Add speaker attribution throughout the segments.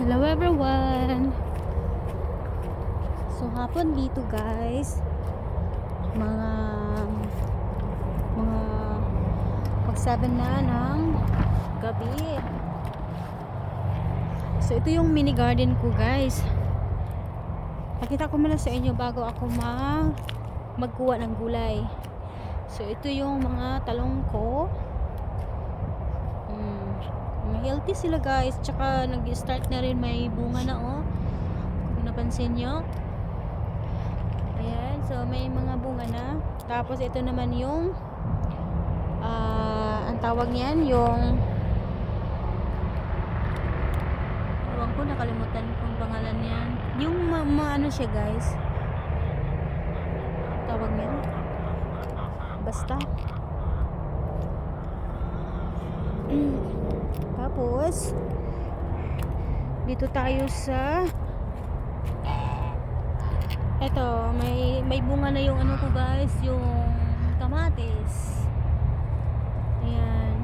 Speaker 1: Hello everyone! So hapon dito guys. Mga mga pag 7 na ng gabi. So ito yung mini garden ko guys. Pakita ko muna sa inyo bago ako mag magkuha ng gulay. So ito yung mga talong ko healthy sila guys. Tsaka nag-start na rin may bunga na oh. Kung napansin nyo. Ayan so may mga bunga na. Tapos ito naman yung ah ang tawag niyan yung ewan ko nakalimutan kung pangalan niyan. Yung ma, ma- ano siya guys? Tawag niyan? Basta Tapos, dito tayo sa Eto, may may bunga na yung ano ko guys, yung kamatis. Ayan.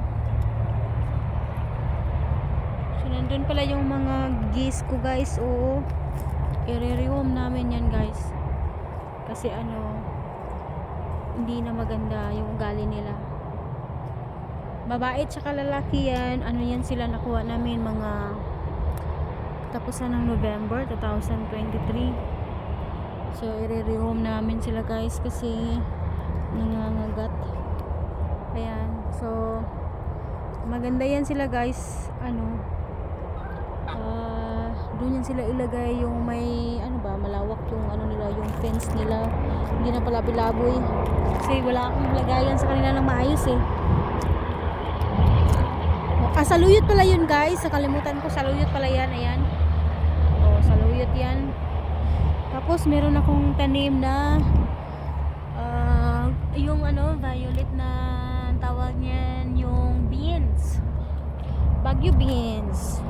Speaker 1: So, nandun pala yung mga geese ko guys, oo. I-re-rewarm namin yan guys. Kasi ano, hindi na maganda yung ugali nila babae tsaka lalaki yan. Ano yan sila nakuha namin mga tapusan ng November 2023 so i-rehome namin sila guys kasi nangangagat. Ayan. So maganda yan sila guys. Ano ah doon yan sila ilagay yung may ano ba malawak yung ano nila yung fence nila. Hindi na pala bilaboy kasi wala akong lagayan sa kanila ng maayos eh Ah, saluyot pala yun guys. Nakalimutan ko, saluyot pala yan. Ayan. Oh, saluyot yan. Tapos meron akong tanim na ah, yung ano, violet na tawag niyan, yung beans. Bagyo beans.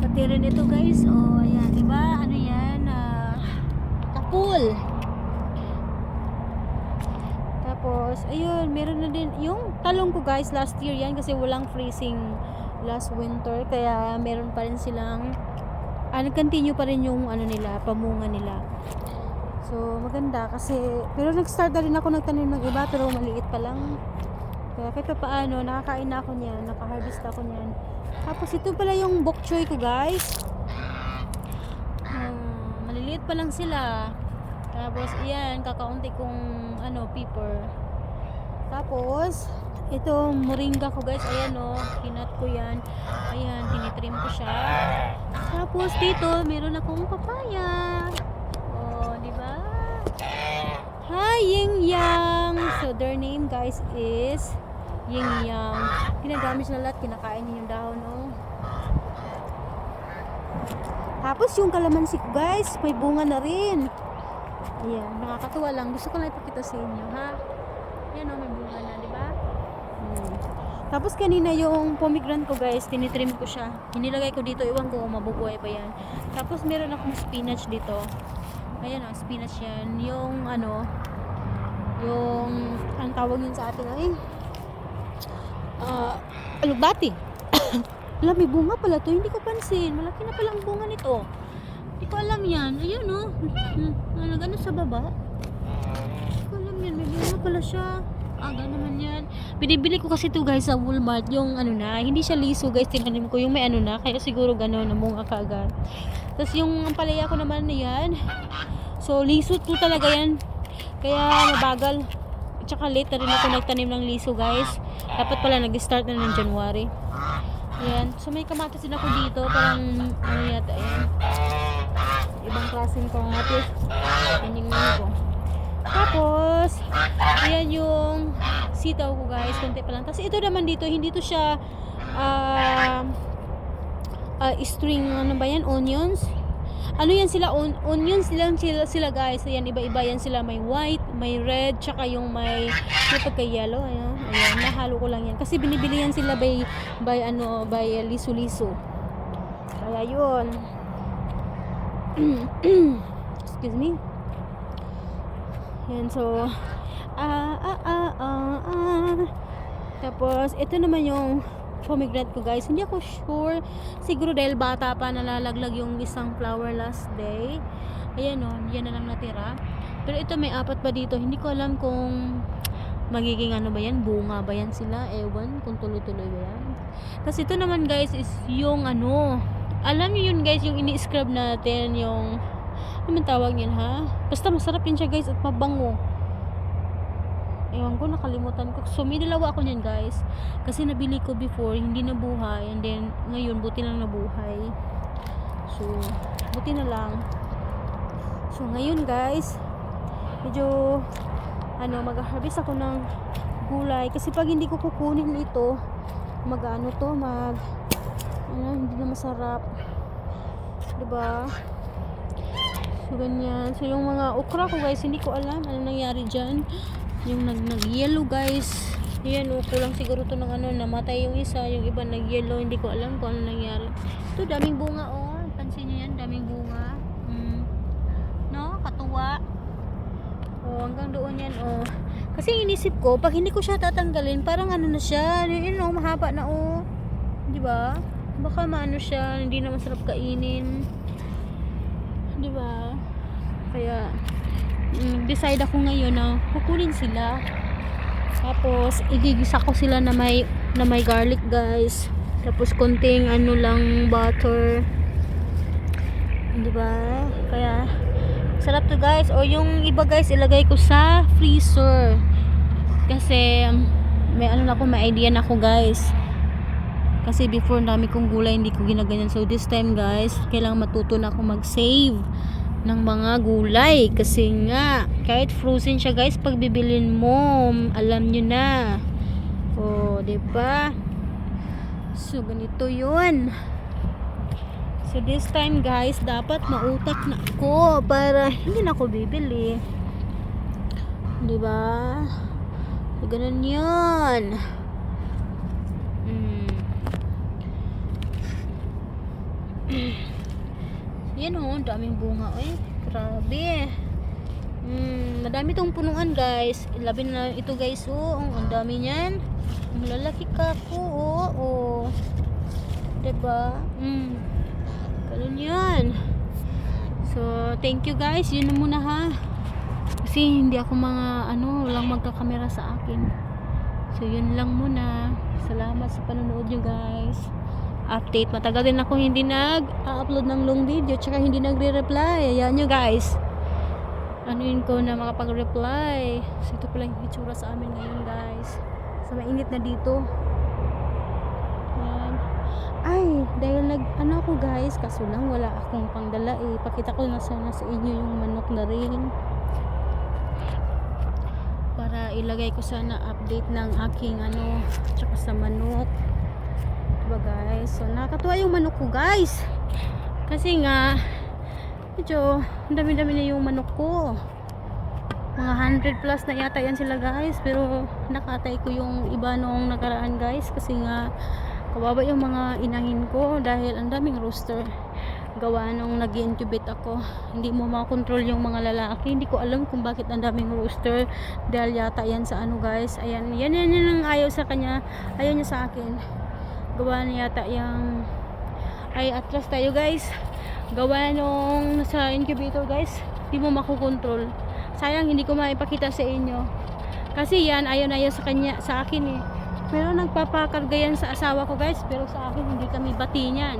Speaker 1: Pati rin ito guys. Oh, ayan. Diba? Ano yan? Ah, kapul. Tapos, ayun, meron na din, yung talong ko guys, last year yan kasi walang freezing last winter. Kaya meron pa rin silang, ah, nag-continue pa rin yung ano nila, pamunga nila. So, maganda kasi, pero nag-start na rin ako nagtanim ng iba, pero maliit pa lang. Kaya kahit pa paano, nakakain na ako niyan, nakaharvest ako niyan. Tapos ito pala yung bok choy ko guys. Hmm, maliliit pa lang sila. Tapos, iyan, kakaunti kong, ano, pepper. Tapos, itong moringa ko guys, ayan o, kinat ko yan. Ayan, tinitrim ko siya. Tapos, dito, meron akong papaya. Oh, di ba? Hi, Ying Yang! So, their name guys is Ying Yang. Ginagamit sila lahat, kinakain niya yung dahon, oh. Tapos, yung kalamansi ko guys, may bunga na rin. Ayan, nakakatuwa lang. Gusto ko lang ipakita sa inyo, ha? Yan o, may bunga na, di ba? Hmm. Tapos kanina yung pomegranate ko guys, tinitrim ko siya. Inilagay ko dito, iwan ko mabubuhay pa yan. Tapos meron akong spinach dito. Ayan o, spinach yan. Yung ano, yung, ang tawag yun sa atin ay, ah, alugbati. Alam, may bunga pala to. Hindi ko pansin. Malaki na pala ang bunga nito. Hindi ko alam yan. Ayun o. Hmm, ano, gano'n sa baba? Hindi ko alam yan. May bunga pala siya. Aga naman yan. Binibili ko kasi to guys sa Walmart. Yung ano na. Hindi siya liso guys. Tinanim ko yung may ano na. Kaya siguro gano'n. Namunga ka agad. Tapos yung ang palaya ko naman na yan. So liso to talaga yan. Kaya mabagal. At saka late na rin ako nagtanim ng liso guys. Dapat pala nag-start na ng January. Ayan. So may kamatis din ako dito. Parang ano yata. Ayan ibang klaseng kamatis. Ano ko. Tapos, ayan yung sitaw ko guys. Kunti pa lang. Tapos ito naman dito, hindi to siya ah ah, string, ano ba yan? Onions. Ano yan sila? On, onions lang sila, sila guys. Ayan, iba-iba yan sila. May white, may red, tsaka yung may, may pagka-yellow. Ayan, ayan, nahalo ko lang yan. Kasi binibili yan sila by, by ano, by uh, liso-liso. Kaya yun. Excuse me. Yan, so, ah, ah, ah, ah, ah. Tapos, ito naman yung pomegranate ko guys. Hindi ako sure. Siguro dahil bata pa nalalaglag yung isang flower last day. Ayan o, yan na lang natira. Pero ito may apat pa dito. Hindi ko alam kung magiging ano ba yan, bunga ba yan sila, ewan kung tuloy-tuloy ba yan. Tapos ito naman guys is yung ano, alam niyo yun guys, yung ini-scrub natin, yung, ano tawag yan ha? Basta masarap yun siya guys at mabango. Ewan ko, nakalimutan ko. So, may dalawa ako niyan, guys. Kasi nabili ko before, hindi nabuhay. And then, ngayon, buti lang nabuhay. So, buti na lang. So, ngayon, guys, medyo, ano, mag-harvest ako ng gulay. Kasi pag hindi ko kukunin ito, mag, ano to, mag, ano, hindi na masarap. Diba? So, ganyan. So, yung mga okra ko, guys, hindi ko alam ano nangyari dyan. Yung nag nag yellow guys. Yan o kulang siguro to ng ano namatay yung isa. Yung iba nag yellow hindi ko alam kung ano nangyari. Ito daming bunga oh. Pansin nyo yan daming bunga. Mm. no? Katuwa. Oh hanggang doon yan oh. Kasi inisip ko pag hindi ko siya tatanggalin parang ano na siya. Yun oh mahaba na oh. Di ba baka maano siya hindi na masarap kainin. Di ba? Kaya mm, decide ako ngayon na kukunin sila. Tapos igigisa ko sila na may na may garlic guys. Tapos konting ano lang butter. Di ba? Kaya sarap to guys. O yung iba guys ilagay ko sa freezer. Kasi may ano na ako may idea na ako guys kasi before ang dami kong gulay hindi ko ginaganyan. So this time guys kailangan matuto na ako mag save ng mga gulay. Kasi nga kahit frozen siya guys pag bibilin mo alam nyo na. Oh di ba so ganito yun. So this time guys dapat mautak na ako para hindi na ako bibili. Di ba so ganun yun mm. Yan oh, daming bunga eh. Grabe. Mm, madami tong punuan guys. Labi na ito guys oh. Ang, ang dami niyan. Ang lalaki ka ko oh. oh. Diba? Mm. Ganun yan. So, thank you guys. Yun na muna ha. Kasi hindi ako mga ano, walang magkakamera sa akin. So, yun lang muna. Salamat sa panonood nyo guys update. Matagal din ako hindi nag-upload ng long video tsaka hindi nagre-reply. Ayan nyo guys. Ano yun ko na makapag-reply. So ito pala yung itsura sa amin ngayon guys. So mainit na dito. Ayan. Ay, dahil nag ano ako guys, kaso lang wala akong pangdala eh. Pakita ko na sana sa inyo yung manok na rin. Para ilagay ko sana update ng aking ano, tsaka sa manok diba guys? So nakakatuwa yung manok ko guys. Kasi nga medyo dami dami na yung manok ko. Mga 100 plus na yata yan sila guys. Pero nakatay ko yung iba nung nakaraan guys. Kasi nga kababa yung mga inahin ko dahil ang daming rooster gawa nung nag incubate ako. Hindi mo makontrol yung mga lalaki. Hindi ko alam kung bakit ang daming rooster dahil yata yan sa ano guys. Ayan yan yan yan ang ayaw sa kanya. Ayaw niya sa akin gawa na yata yung ay atlas tayo guys. Gawa nung nasa incubator guys. Hindi mo makukontrol. Sayang hindi ko maipakita sa inyo. Kasi yan ayaw na ayaw sa kanya sa akin eh. Pero nagpapakarga yan sa asawa ko guys. Pero sa akin hindi kami bati niyan.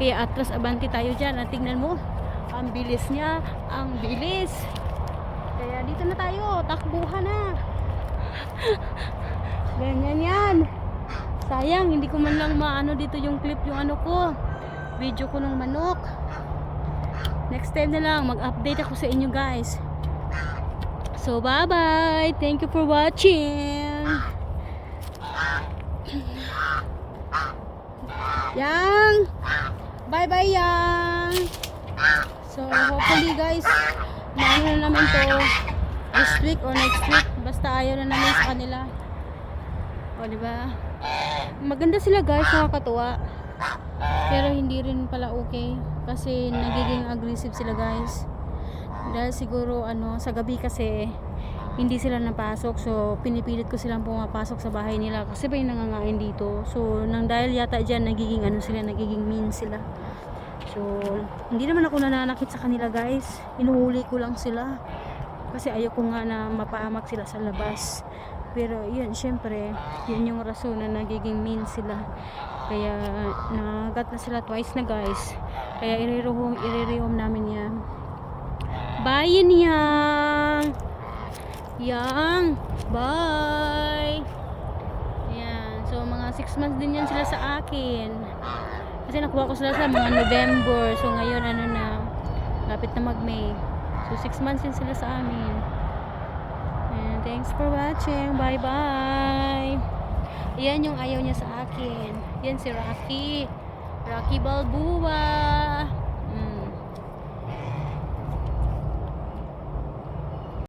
Speaker 1: Kaya atlas abanti tayo dyan. At tingnan mo ang bilis niya ang bilis. Kaya dito na tayo takbuhan na. Ganyan yan sayang hindi ko man lang maano dito yung clip yung ano ko. Video ko ng manok. Next time na lang mag update ako sa inyo guys. So bye bye thank you for watching. Yang! Bye bye yang! So hopefully guys maano na namin to this week or next week. Basta ayaw na namin sa kanila. O diba maganda sila guys nakakatuwa pero hindi rin pala okay kasi nagiging aggressive sila guys dahil siguro ano sa gabi kasi hindi sila napasok. So, pinipilit ko silang pumapasok sa bahay nila kasi may nangangain dito. So, nang dahil yata dyan, nagiging ano sila, nagiging mean sila. So, hindi naman ako nananakit sa kanila guys. Inuhuli ko lang sila. Kasi ayoko nga na mapaamak sila sa labas. Pero yun, syempre, yun yung rason na nagiging mean sila. Kaya nangagat na sila twice na guys. Kaya irirehome, irirehome namin yan. Bye yun yang! Yang! Bye! Yan. So mga 6 months din yan sila sa akin. Kasi nakuha ko sila sa mga November. So ngayon ano na, lapit na mag-May. So 6 months din sila sa amin. And thanks for watching. Bye-bye. Yan yung ayaw niya sa akin. Yan si Rocky. Rocky Balboa.